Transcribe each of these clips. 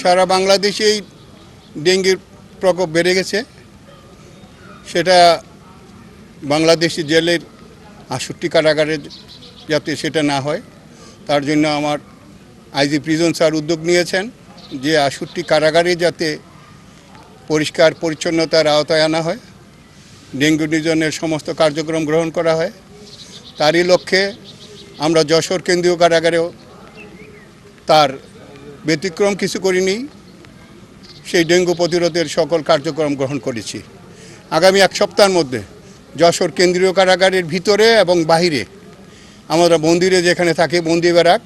সারা বাংলাদেশেই ডেঙ্গির প্রকোপ বেড়ে গেছে। সেটা বাংলাদেশি জেলের আষট্টি কারাগারে যাতে সেটা না হয়, তার জন্য আমার আইজি প্রিজন স্যার উদ্যোগ নিয়েছেন যে আষট্টি কারাগারে যাতে পরিষ্কার পরিচ্ছন্নতার আওতায় আনা হয়, ডেঙ্গু নিধনের সমস্ত কার্যক্রম গ্রহণ করা হয়। তারই লক্ষ্যে আমরা যশোর কেন্দ্রীয় কারাগারেও তার ব্যতিক্রম কিছু করিনি। সেই ডেঙ্গু প্রতিরোধের সকল কার্যক্রম গ্রহণ করেছি। আগামী এক সপ্তাহের মধ্যে যশোর কেন্দ্রীয় কারাগারের ভিতরে এবং বাহিরে আমরা মন্দিরে যেখানে থাকে বন্দি ব্যারাক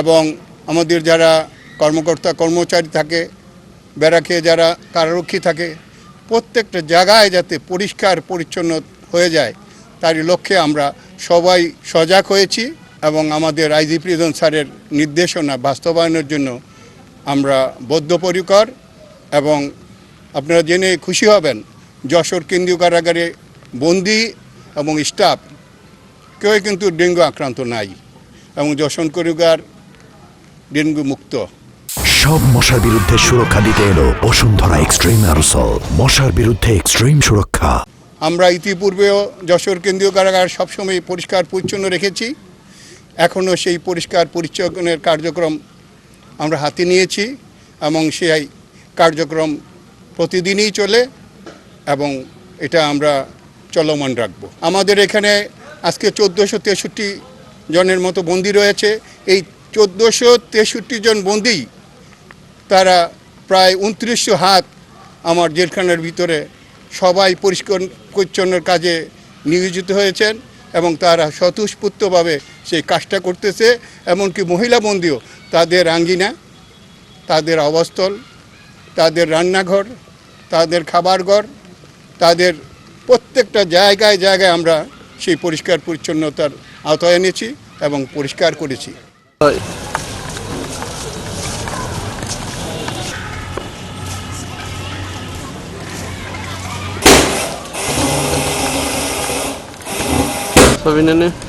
এবং আমাদের যারা কর্মকর্তা, কর্মচারী থাকে, ব্যারাকে যারা কারারক্ষী থাকে, প্রত্যেকটা জায়গায় যাতে পরিষ্কার, পরিচ্ছন্ন হয়ে যায়, তারই লক্ষ্যে আমরা সবাই সজাগ হয়েছি। এবং আমাদের আইজি প্রিজন স্যারের নির্দেশনা বাস্তবায়নের জন্য আমরা বদ্ধপরিকর এবং আপনারা জেনে খুশি হবেন যশোর কেন্দ্রীয় কারাগারে বন্দি এবং স্টাফ কেউই কিন্তু ডেঙ্গু আক্রান্ত নাই এবং যশোর কারাগার ডেঙ্গু মুক্ত। সব মশার বিরুদ্ধে সুরক্ষা দিতে এলো বসুন্ধরা এক্সট্রিম অ্যারোসল মশার বিরুদ্ধে এক্সট্রিম সুরক্ষা। আমরা ইতিপূর্বেও যশোর কেন্দ্রীয় কারাগার সবসময় পরিষ্কার পরিচ্ছন্ন রেখেছি। এখনও সেই পরিষ্কার পরিচ্ছন্নের কার্যক্রম আমরা হাতে নিয়েছি এবং সেই কার্যক্রম প্রতিদিনই চলে এবং এটা আমরা চলমান রাখব। আমাদের এখানে আজকে চোদ্দোশো তেষট্টি জনের মতো বন্দি রয়েছে। এই চোদ্দোশো তেষট্টি জন বন্দি, তারা প্রায় উনত্রিশশো হাত আমার জেলখানার ভিতরে সবাই পরিষ্কার পরিচ্ছন্নের কাজে নিয়োজিত হয়েছেন। এবং তারা স্বতঃস্ফূর্তভাবে সেই কাজটা করতেছে, এমনকি মহিলা বন্দিও। তাদের আঙ্গিনা, তাদের আবাসস্থল তাদের রান্নাঘর, তাদের খাবার ঘর, তাদের প্রত্যেকটা জায়গায় জায়গায় আমরা সেই পরিষ্কার পরিচ্ছন্নতার আওতায় এনেছি এবং পরিষ্কার করেছি। Sabi na na.